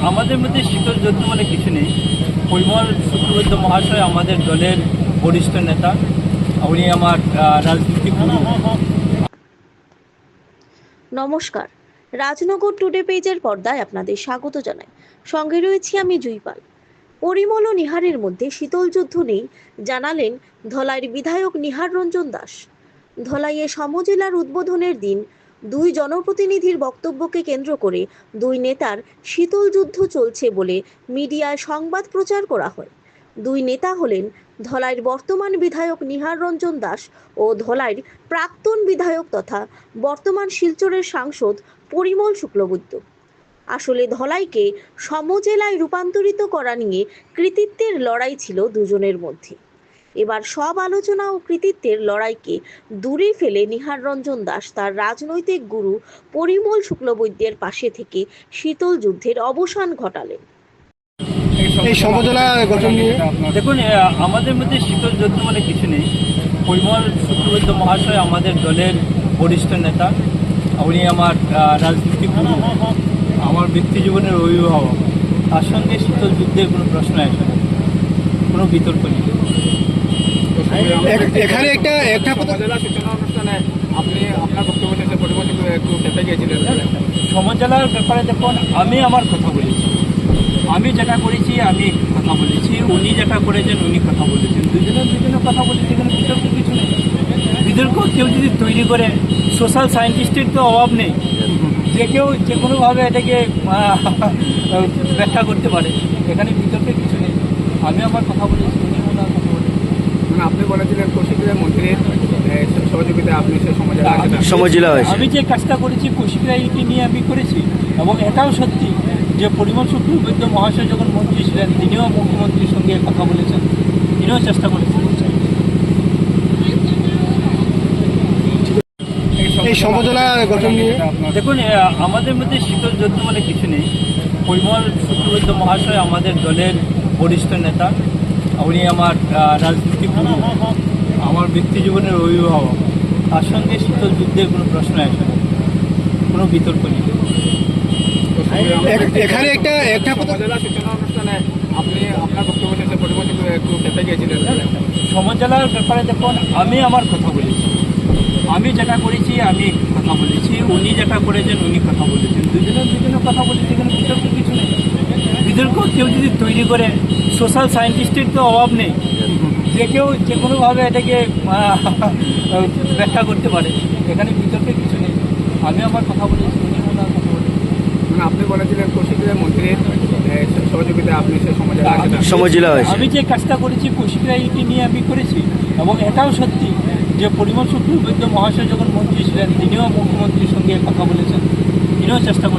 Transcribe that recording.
আমাদের মধ্যে শীতল যুদ্ধ মানে কিছু নেই। পরিমল শুক্রবৈদ্য মহাশয় আমাদের দলের বরিষ্ঠ নেতা। উনি আমার রাজনীতিক নমস্কার। রাজনগর টুডে পেজের পর্দায় আপনাদের স্বাগত জানাই। সঙ্গে রয়েছি আমি জুইপাল। পরিমল ও নিহারের মধ্যে শীতল যুদ্ধ নেই জানালেন ধলাইয়ের বিধায়ক নিহার রঞ্জন দাস। ধলাইয়ে সমজেলার উদ্বোধনের দিন দুই জনপ্রতিনিধির বক্তব্যকে কেন্দ্র করে দুই নেতার শীতল যুদ্ধ চলছে বলে মিডিয়ায় সংবাদ প্রচার করা হয়। দুই নেতা হলেন ধলাইয়ের বর্তমান বিধায়ক নিহার রঞ্জন দাস ও ধলাইয়ের প্রাক্তন বিধায়ক তথা বর্তমান শিলচরের সাংসদ পরিমল শুক্লবৈদ্য। আসলে ধলাইকে সমজেলায় রূপান্তরিত করা নিয়ে কৃতিত্বের লড়াই ছিল দুজনের মধ্যে। এবার সব আলোচনা ও কৃতিত্বের লড়াইকে দূরে ফেলে নিহার রঞ্জন দাস তার রাজনৈতিক গুরু পরিমল শুক্লবৈদ্যের পাশে থেকে শীতল যুদ্ধের অবসান ঘটালেন। এই গঠন নিয়ে? দেখুন আমাদের মধ্যে শীতল যুদ্ধ মানে কিছু নেই। পরিমল শুক্রবৈদ্য মহাশয় আমাদের দলের বরিষ্ঠ নেতা। উনি আমার আহ, রাজনীতিক গুরু। আমার ব্যক্তি জীবনের অভিভাবক। তার সঙ্গে শীতল যুদ্ধের কোনো প্রশ্ন আসে না। কোনো বিতর্ক নেই। এখানে একটা একটা কথা- জেলা সূচনা অনুষ্ঠানে আপনি আপনার বক্তব্য পরিবর্তন একটু গিয়েছিলেন। সমজেলার ব্যাপারে দেখুন আমি আমার কথা বলেছি। আমি যেটা করেছি আমি কথা বলেছি। উনি যেটা করেছেন উনি কথা বলেছেন। দুজনে দুজনে কথা বলেছি এখানে বিতর্ক কিছু নেই। বিতর্ক কেউ যদি তৈরি করে সোশ্যাল সায়েন্টিস্টের তো অভাব নেই। যে কেউ যে কোনোভাবে এটাকে ব্যাখ্যা করতে পারে। এখানে বিতর্কের কিছু নেই। আমি আমার কথা বলেছি উনি ওনার কথা বলেছেন। মানে আপনি বলেছিলেন কৌশিকের সহযোগিতায় আপনি সে সমাজে আমি- হয়েছে। আমি যে কাজটা করেছি কৌশিকরাইকে নিয়ে আমি করেছি এবং এটাও সত্যি যে পরিমল মহাশয় যখন মন্ত্রী ছিলেন তিনিও মুখ্যমন্ত্রীর সঙ্গে কথা বলেছেন। তিনিও চেষ্টা করেছেন। এই সমজেলা গঠন নিয়ে? দেখুন আমাদের মধ্যে শীতল যুদ্ধ মানে কিছু নেই। পরিমল শুক্রবৈদ্য মহাশয় আমাদের দলের বরিষ্ঠ নেতা। উনি আমার আহ, রাজনীতিক গুরু আমার ব্যক্তি জীবনের অভিভাবক তার সঙ্গে শীতল যুদ্ধের কোনো প্রশ্ন আসে না। কোনো বিতর্ক নেই। এখানে একটা একটা অনুষ্ঠানে আপনি আপনার বক্তব্য শেষে পরিবর্তন একটু খেপে গিয়েছিলেন। সমজেলার ব্যাপারে দেখুন আমি আমার কথা বলেছি। আমি যেটা করেছি আমি কথা বলেছি। উনি যেটা করেছেন উনি কথা বলেছেন। দুজনে দুজনে কথা বলেছি নেই বিতর্ক কেউ যদি তৈরি করে সোশ্যাল সায়েন্টিস্টের তো অভাব নেই। যে কেউ যে কোনোভাবে এটাকে ব্যাখ্যা করতে পারে। এখানে বিতর্কে কিছু নেই। আমি আমার কথা বলেছি মানে আপনি বলেছিলেন কৌশিকের আপনি সে আমি- সমজেলা হয়েছে। আমি যে কাজটা করেছি কৌশিকরাইকে নিয়ে আমি করেছি এবং এটাও সত্যি যে পরিমল শুক্রবৈদ্য মহাশয় যখন মন্ত্রী ছিলেন তিনিও মুখ্যমন্ত্রীর সঙ্গে কথা বলেছেন। তিনিও চেষ্টা করেছেন।